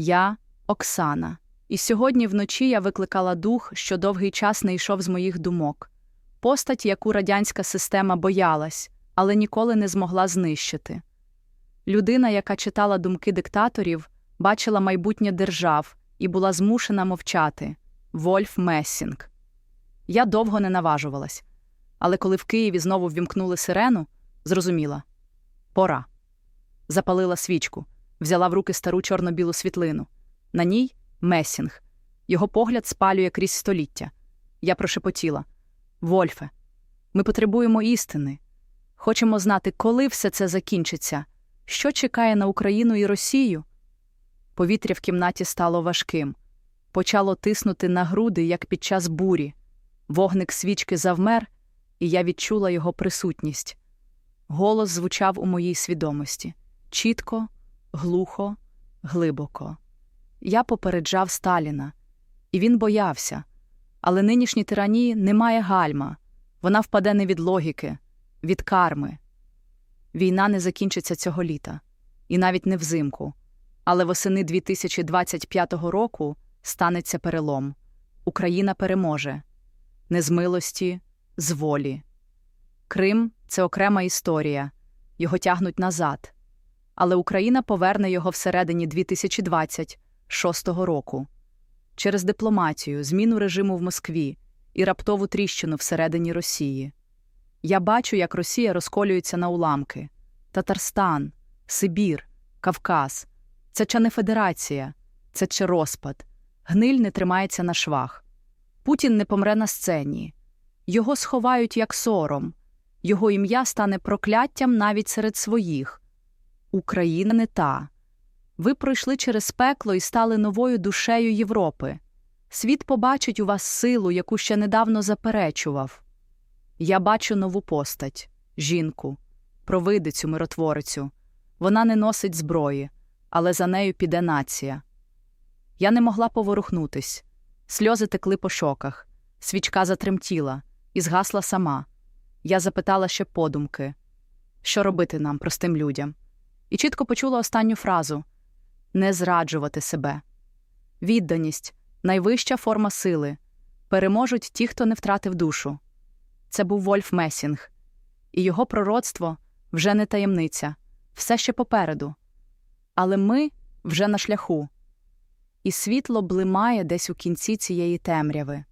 Я Оксана. І сьогодні вночі я викликала дух, що довгий час не йшов з моїх думок. Постать, яку радянська система боялась, але ніколи не змогла знищити. Людина, яка читала думки диктаторів, бачила майбутнє держав і була змушена мовчати Вольф Мессінг. Я довго не наважувалась, але коли в Києві знову ввімкнули сирену, зрозуміла пора. Запалила свічку, взяла в руки стару чорно-білу світлину. На ній Месінг. Його погляд спалює крізь століття. Я прошепотіла Вольфе, ми потребуємо істини. Хочемо знати, коли все це закінчиться, що чекає на Україну і Росію. Повітря в кімнаті стало важким, почало тиснути на груди, як під час бурі. Вогник свічки завмер, і я відчула його присутність. Голос звучав у моїй свідомості чітко, глухо, глибоко. Я попереджав Сталіна, і він боявся. Але нинішній тиранії немає гальма, вона впаде не від логіки, від карми. Війна не закінчиться цього літа, і навіть не взимку. Але восени 2025 року станеться перелом. Україна переможе не з милості, з волі. Крим це окрема історія, його тягнуть назад. Але Україна поверне його всередині 2026 року через дипломатію, зміну режиму в Москві і раптову тріщину всередині Росії. Я бачу, як Росія розколюється на уламки Татарстан, Сибір, Кавказ. Це чи не федерація, це чи розпад. Гниль не тримається на швах. Путін не помре на сцені. Його сховають як сором, його ім'я стане прокляттям навіть серед своїх. Україна не та. Ви пройшли через пекло і стали новою душею Європи. Світ побачить у вас силу, яку ще недавно заперечував. Я бачу нову постать жінку, провидицю, миротворицю. Вона не носить зброї, але за нею піде нація. Я не могла поворухнутись. Сльози текли по шоках, свічка затремтіла і згасла сама. Я запитала ще подумки що робити нам, простим людям, і чітко почула останню фразу не зраджувати себе. Відданість найвища форма сили. Переможуть ті, хто не втратив душу. Це був Вольф Месінг, і його пророцтво вже не таємниця, все ще попереду. Але ми вже на шляху, і світло блимає десь у кінці цієї темряви.